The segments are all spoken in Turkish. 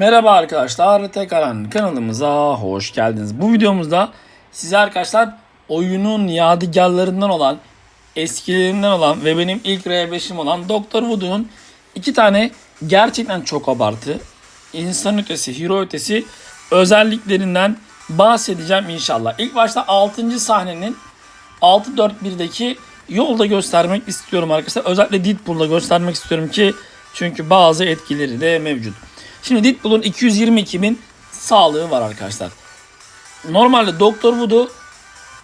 Merhaba arkadaşlar, tekrardan kanalımıza hoş geldiniz. Bu videomuzda size arkadaşlar oyunun yadigarlarından olan, eskilerinden olan ve benim ilk R5'im olan Doktor Voodoo'nun iki tane gerçekten çok abartı, insan ötesi, hero ötesi özelliklerinden bahsedeceğim inşallah. İlk başta 6. sahnenin 6-4-1'deki yolda göstermek istiyorum arkadaşlar. Özellikle Deadpool'da göstermek istiyorum ki çünkü bazı etkileri de mevcut. Şimdi Deadpool'un 222 bin sağlığı var arkadaşlar. Normalde Doktor Voodoo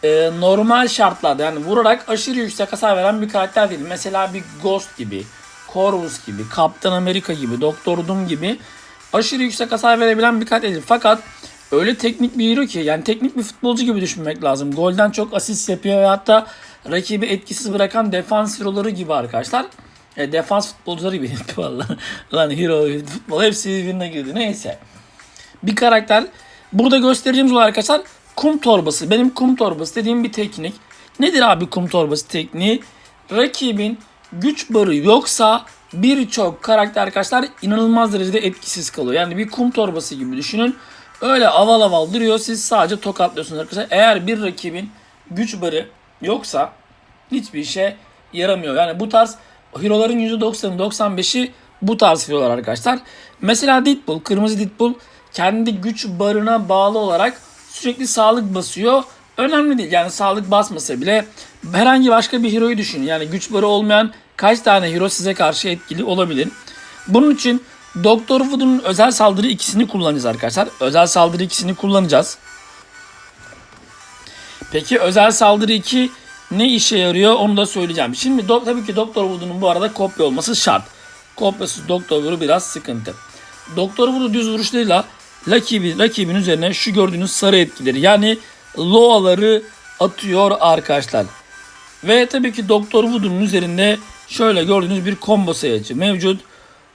e, normal şartlarda yani vurarak aşırı yüksek hasar veren bir karakter değil. Mesela bir Ghost gibi, Corvus gibi, Kaptan Amerika gibi, Doktor Doom gibi aşırı yüksek hasar verebilen bir karakter değil. Fakat öyle teknik bir hero ki yani teknik bir futbolcu gibi düşünmek lazım. Golden çok asist yapıyor ve hatta rakibi etkisiz bırakan defans hero'ları gibi arkadaşlar. E, defans futbolcuları gibi valla. Lan hero, futbol hepsi birbirine girdi. Neyse. Bir karakter. Burada göstereceğimiz olay arkadaşlar kum torbası. Benim kum torbası dediğim bir teknik. Nedir abi kum torbası tekniği? Rakibin güç barı yoksa birçok karakter arkadaşlar inanılmaz derecede etkisiz kalıyor. Yani bir kum torbası gibi düşünün. Öyle aval aval duruyor. Siz sadece tokatlıyorsunuz arkadaşlar. Eğer bir rakibin güç barı yoksa hiçbir işe yaramıyor. Yani bu tarz hero'ların %90'ı 95'i bu tarz hero'lar arkadaşlar. Mesela Deadpool, kırmızı Deadpool kendi güç barına bağlı olarak sürekli sağlık basıyor. Önemli değil yani sağlık basmasa bile herhangi başka bir hero'yu düşünün. Yani güç barı olmayan kaç tane hero size karşı etkili olabilir. Bunun için Doktor Voodoo'nun özel saldırı ikisini kullanacağız arkadaşlar. Özel saldırı ikisini kullanacağız. Peki özel saldırı 2 ne işe yarıyor onu da söyleyeceğim. Şimdi do- tabii ki Doktor Voodoo'nun bu arada kopya olması şart. Kopyasız Doktor Voodoo biraz sıkıntı. Doktor Voodoo düz vuruşlarıyla rakibi, rakibin üzerine şu gördüğünüz sarı etkileri yani loaları atıyor arkadaşlar. Ve tabii ki Doktor Voodoo'nun üzerinde şöyle gördüğünüz bir combo sayacı mevcut.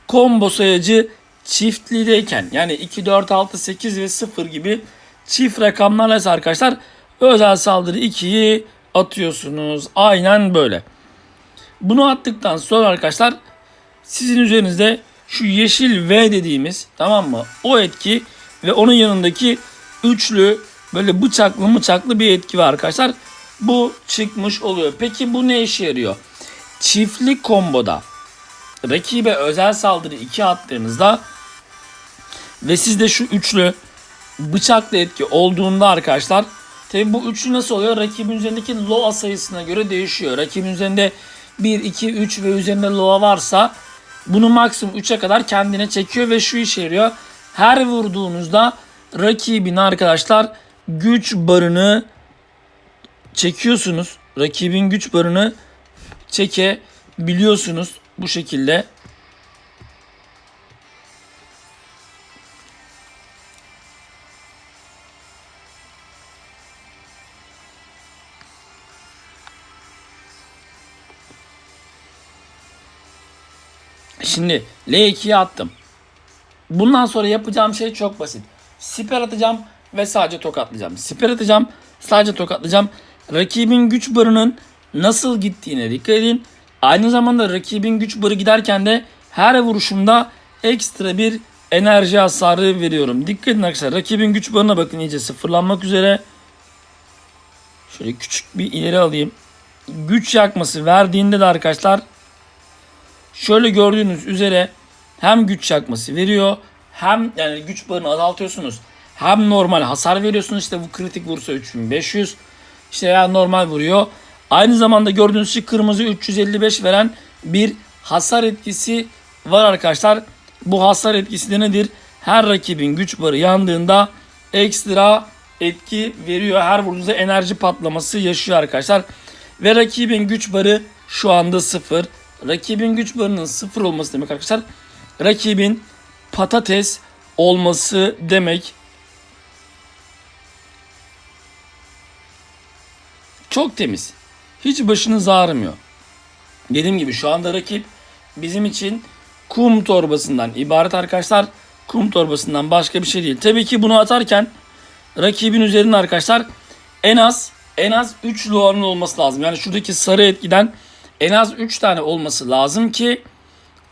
Combo sayacı çiftlideyken yani 2, 4, 6, 8 ve 0 gibi çift rakamlarla arkadaşlar özel saldırı 2'yi atıyorsunuz. Aynen böyle. Bunu attıktan sonra arkadaşlar sizin üzerinizde şu yeşil V dediğimiz tamam mı? O etki ve onun yanındaki üçlü böyle bıçaklı bıçaklı bir etki var arkadaşlar. Bu çıkmış oluyor. Peki bu ne işe yarıyor? Çiftli komboda rakibe özel saldırı 2 attığınızda ve sizde şu üçlü bıçaklı etki olduğunda arkadaşlar tabi bu üçlü nasıl oluyor? Rakibin üzerindeki loa sayısına göre değişiyor. Rakibin üzerinde 1, 2, 3 ve üzerinde loa varsa bunu maksimum 3'e kadar kendine çekiyor ve şu işe yarıyor. Her vurduğunuzda rakibin arkadaşlar güç barını çekiyorsunuz. Rakibin güç barını çekebiliyorsunuz bu şekilde. Şimdi L2'ye attım. Bundan sonra yapacağım şey çok basit. Siper atacağım ve sadece tokatlayacağım. Siper atacağım, sadece tokatlayacağım. Rakibin güç barının nasıl gittiğine dikkat edin. Aynı zamanda rakibin güç barı giderken de her vuruşumda ekstra bir enerji hasarı veriyorum. Dikkat edin arkadaşlar. Rakibin güç barına bakın iyice sıfırlanmak üzere. Şöyle küçük bir ileri alayım. Güç yakması verdiğinde de arkadaşlar şöyle gördüğünüz üzere hem güç yakması veriyor hem yani güç barını azaltıyorsunuz. Hem normal hasar veriyorsunuz işte bu kritik vursa 3500 işte ya normal vuruyor. Aynı zamanda gördüğünüz şey kırmızı 355 veren bir hasar etkisi var arkadaşlar. Bu hasar etkisi de nedir? Her rakibin güç barı yandığında ekstra etki veriyor. Her vurduğunuzda enerji patlaması yaşıyor arkadaşlar. Ve rakibin güç barı şu anda sıfır. Rakibin güç barının sıfır olması demek arkadaşlar. Rakibin patates olması demek. Çok temiz. Hiç başınız ağrımıyor. Dediğim gibi şu anda rakip bizim için kum torbasından ibaret arkadaşlar. Kum torbasından başka bir şey değil. Tabii ki bunu atarken rakibin üzerinde arkadaşlar en az en az 3 loanın olması lazım. Yani şuradaki sarı etkiden en az 3 tane olması lazım ki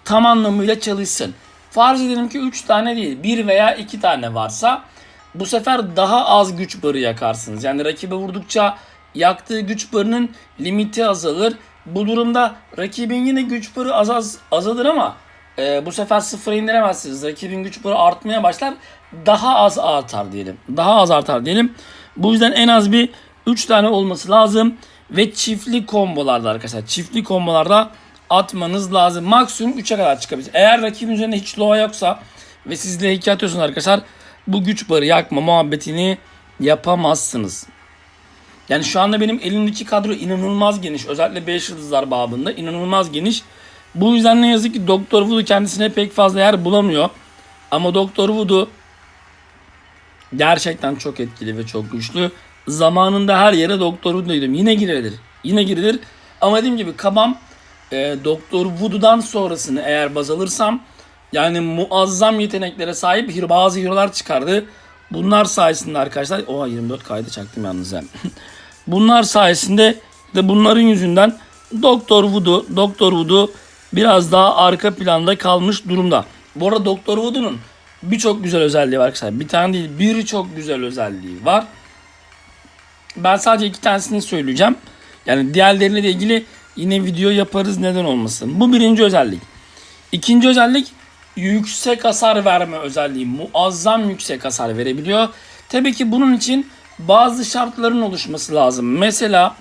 tam anlamıyla çalışsın. Farz edelim ki 3 tane değil 1 veya 2 tane varsa bu sefer daha az güç barı yakarsınız. Yani rakibe vurdukça yaktığı güç barının limiti azalır. Bu durumda rakibin yine güç barı az az azalır ama e, bu sefer sıfıra indiremezsiniz. Rakibin güç barı artmaya başlar. Daha az artar diyelim. Daha az artar diyelim. Bu yüzden en az bir 3 tane olması lazım. Ve çiftli kombolarda arkadaşlar. Çiftli kombolarda atmanız lazım. Maksimum 3'e kadar çıkabilir. Eğer rakibin üzerinde hiç loğa yoksa ve siz de hikaye atıyorsunuz arkadaşlar. Bu güç barı yakma muhabbetini yapamazsınız. Yani şu anda benim elimdeki kadro inanılmaz geniş. Özellikle 5 yıldızlar babında inanılmaz geniş. Bu yüzden ne yazık ki Doktor Voodoo kendisine pek fazla yer bulamıyor. Ama Doktor Voodoo gerçekten çok etkili ve çok güçlü. Zamanında her yere Doktor Voodoo dedim. Yine girilir. Yine girilir. Ama dediğim gibi kabam e, Doktor Voodoo'dan sonrasını eğer baz alırsam yani muazzam yeteneklere sahip bazı hero'lar çıkardı. Bunlar sayesinde arkadaşlar oha 24 kaydı çaktım yalnız ben. Bunlar sayesinde de bunların yüzünden Doktor Voodoo, Doktor Voodoo biraz daha arka planda kalmış durumda. Bu arada Doktor Voodoo'nun birçok güzel özelliği var arkadaşlar. Bir tane değil birçok güzel özelliği var. Ben sadece iki tanesini söyleyeceğim. Yani diğerleriyle de ilgili yine video yaparız neden olmasın. Bu birinci özellik. İkinci özellik yüksek hasar verme özelliği. Muazzam yüksek hasar verebiliyor. Tabii ki bunun için bazı şartların oluşması lazım. Mesela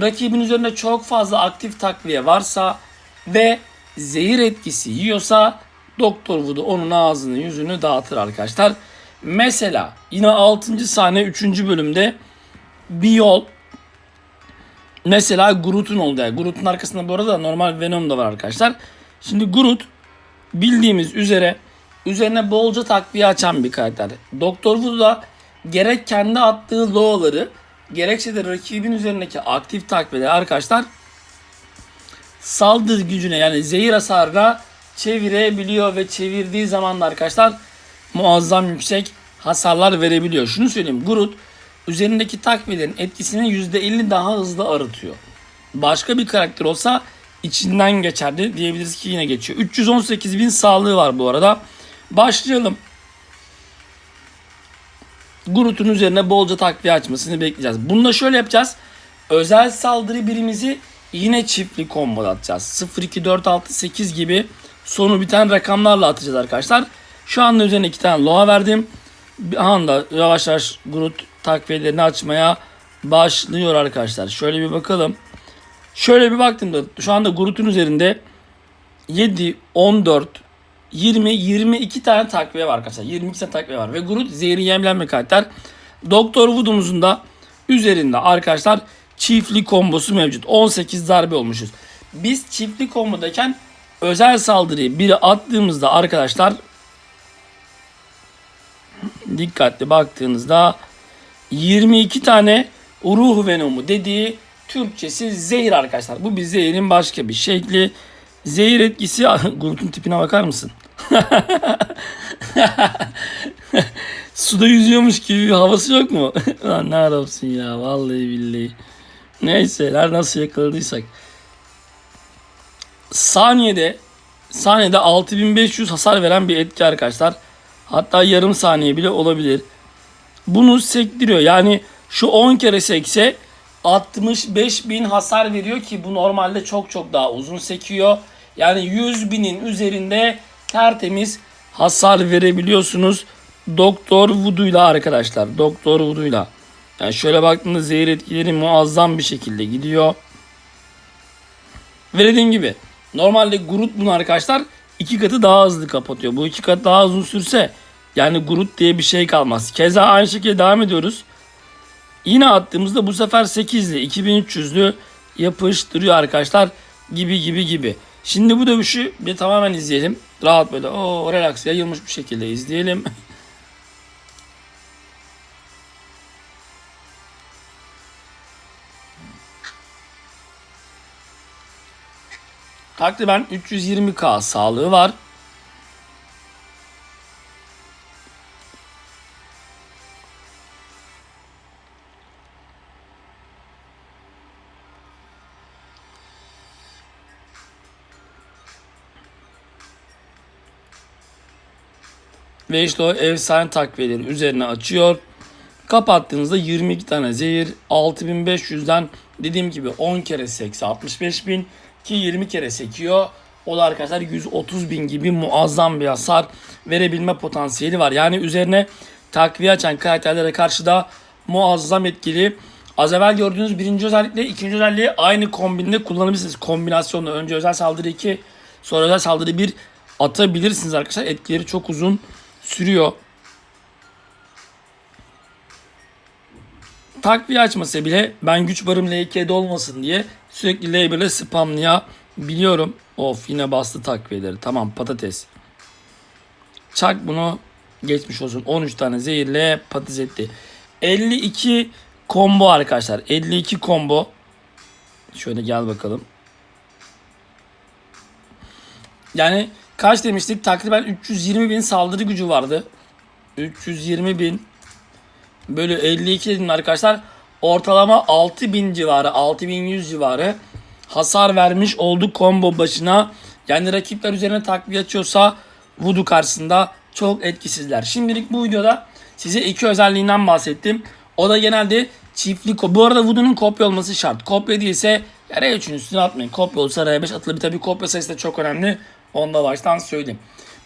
rakibin üzerinde çok fazla aktif takviye varsa ve zehir etkisi yiyorsa Doktor Voodoo onun ağzını yüzünü dağıtır arkadaşlar. Mesela yine 6. sahne 3. bölümde bir yol Mesela Groot'un oldu. Yani Groot'un arkasında bu arada normal Venom da var arkadaşlar. Şimdi Groot bildiğimiz üzere üzerine bolca takviye açan bir karakter. Doktor Voodoo da gerek kendi attığı loğaları gerekse de rakibin üzerindeki aktif takviyeleri arkadaşlar saldırı gücüne yani zehir hasarına çevirebiliyor ve çevirdiği zaman da arkadaşlar muazzam yüksek hasarlar verebiliyor. Şunu söyleyeyim Groot üzerindeki takviyelerin etkisini %50 daha hızlı arıtıyor. Başka bir karakter olsa içinden geçerdi diyebiliriz ki yine geçiyor. 318 bin sağlığı var bu arada. Başlayalım. Groot'un üzerine bolca takviye açmasını bekleyeceğiz. Bunu da şöyle yapacağız. Özel saldırı birimizi yine çiftli combo atacağız. 0, 2, 4, 6, 8 gibi sonu biten rakamlarla atacağız arkadaşlar. Şu anda üzerine iki tane loa verdim. Bir anda yavaş yavaş Groot takviyelerini açmaya başlıyor arkadaşlar. Şöyle bir bakalım. Şöyle bir baktığımda şu anda Groot'un üzerinde 7, 14, 20, 22 tane takviye var arkadaşlar. 22 tane takviye var. Ve Groot zehri yemlenme karakter. Doktor Voodoo'muzun da üzerinde arkadaşlar çiftli kombosu mevcut. 18 darbe olmuşuz. Biz çiftli kombodayken özel saldırıyı biri attığımızda arkadaşlar dikkatli baktığınızda 22 tane ruh venomu dediği Türkçesi zehir arkadaşlar. Bu bir zehirin başka bir şekli. Zehir etkisi Groot'un tipine bakar mısın? Suda yüzüyormuş gibi bir havası yok mu? Lan ne adamsın ya vallahi billahi. Neyse her nasıl yakaladıysak. Saniyede saniyede 6500 hasar veren bir etki arkadaşlar. Hatta yarım saniye bile olabilir. Bunu sektiriyor. Yani şu 10 kere sekse 65 bin hasar veriyor ki bu normalde çok çok daha uzun sekiyor. Yani 100 binin üzerinde tertemiz hasar verebiliyorsunuz. Doktor Voodoo'yla arkadaşlar. Doktor Voodoo'yla. Yani şöyle baktığında zehir etkileri muazzam bir şekilde gidiyor. Ve dediğim gibi normalde Groot bunu arkadaşlar iki katı daha hızlı kapatıyor. Bu iki kat daha uzun sürse yani Groot diye bir şey kalmaz. Keza aynı şekilde devam ediyoruz. Yine attığımızda bu sefer 8'li 2300'lü yapıştırıyor arkadaşlar gibi gibi gibi. Şimdi bu dövüşü bir tamamen izleyelim. Rahat böyle o relax yayılmış bir şekilde izleyelim. Takriben 320k sağlığı var. Ve işte o efsane takviyeleri üzerine açıyor. Kapattığınızda 22 tane zehir 6500'den dediğim gibi 10 kere sekse 65 bin ki 20 kere sekiyor. O da arkadaşlar 130 bin gibi muazzam bir hasar verebilme potansiyeli var. Yani üzerine takviye açan karakterlere karşı da muazzam etkili. Az evvel gördüğünüz birinci özellikle ikinci özelliği aynı kombinde kullanabilirsiniz. Kombinasyonla önce özel saldırı 2 sonra özel saldırı 1 atabilirsiniz arkadaşlar. Etkileri çok uzun sürüyor. takviye açmasa bile ben güç barım L2'de olmasın diye sürekli L1'le spamlayabiliyorum. Of yine bastı takviyeleri. Tamam patates. Çak bunu geçmiş olsun. 13 tane zehirle patates etti. 52 combo arkadaşlar. 52 combo. Şöyle gel bakalım. Yani kaç demiştik? Takriben 320 bin saldırı gücü vardı. 320 bin bölü 52 dedim arkadaşlar. Ortalama 6000 civarı, 6100 civarı hasar vermiş olduk combo başına. Yani rakipler üzerine takviye açıyorsa Voodoo karşısında çok etkisizler. Şimdilik bu videoda size iki özelliğinden bahsettim. O da genelde çiftli Bu arada Voodoo'nun kopya olması şart. Kopya değilse ya R3'ün üstüne atmayın. Kopya olsa R5 atılır. Tabii kopya sayısı da çok önemli. Onu da baştan söyleyeyim.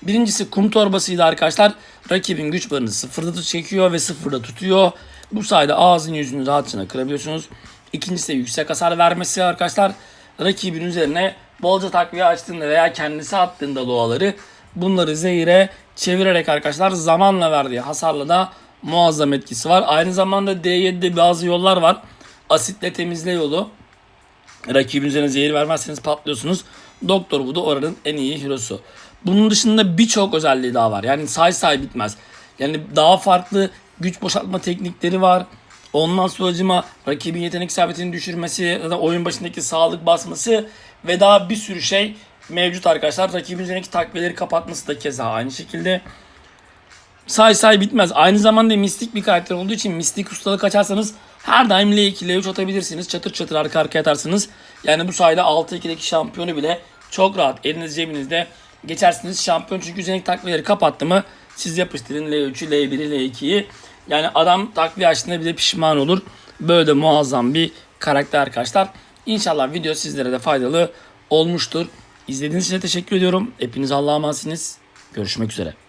Birincisi kum torbasıydı arkadaşlar. Rakibin güç barını sıfırda çekiyor ve sıfırda tutuyor. Bu sayede ağzını yüzünü rahatça kırabiliyorsunuz. İkincisi de yüksek hasar vermesi arkadaşlar. Rakibin üzerine bolca takviye açtığında veya kendisi attığında doğaları bunları zehire çevirerek arkadaşlar zamanla verdiği hasarla da muazzam etkisi var. Aynı zamanda D7'de bazı yollar var. Asitle temizle yolu. Rakibin üzerine zehir vermezseniz patlıyorsunuz. Doktor bu da oranın en iyi hero'su. Bunun dışında birçok özelliği daha var. Yani say say bitmez. Yani daha farklı güç boşaltma teknikleri var. Ondan sonracıma rakibin yetenek isabetini düşürmesi ya da oyun başındaki sağlık basması ve daha bir sürü şey mevcut arkadaşlar. Rakibin üzerindeki takviyeleri kapatması da keza aynı şekilde. Say say bitmez. Aynı zamanda mistik bir karakter olduğu için mistik ustalık açarsanız her daim L2 L3 atabilirsiniz. Çatır çatır arka arkaya atarsınız. Yani bu sayede 6-2'deki şampiyonu bile çok rahat eliniz cebinizde geçersiniz. Şampiyon çünkü üzerindeki takviyeleri kapattı mı siz yapıştırın L3'ü, L1'i, L2'yi. Yani adam takviye açtığında bile pişman olur. Böyle de muazzam bir karakter arkadaşlar. İnşallah video sizlere de faydalı olmuştur. İzlediğiniz için teşekkür ediyorum. Hepiniz Allah'a emanetsiniz. Görüşmek üzere.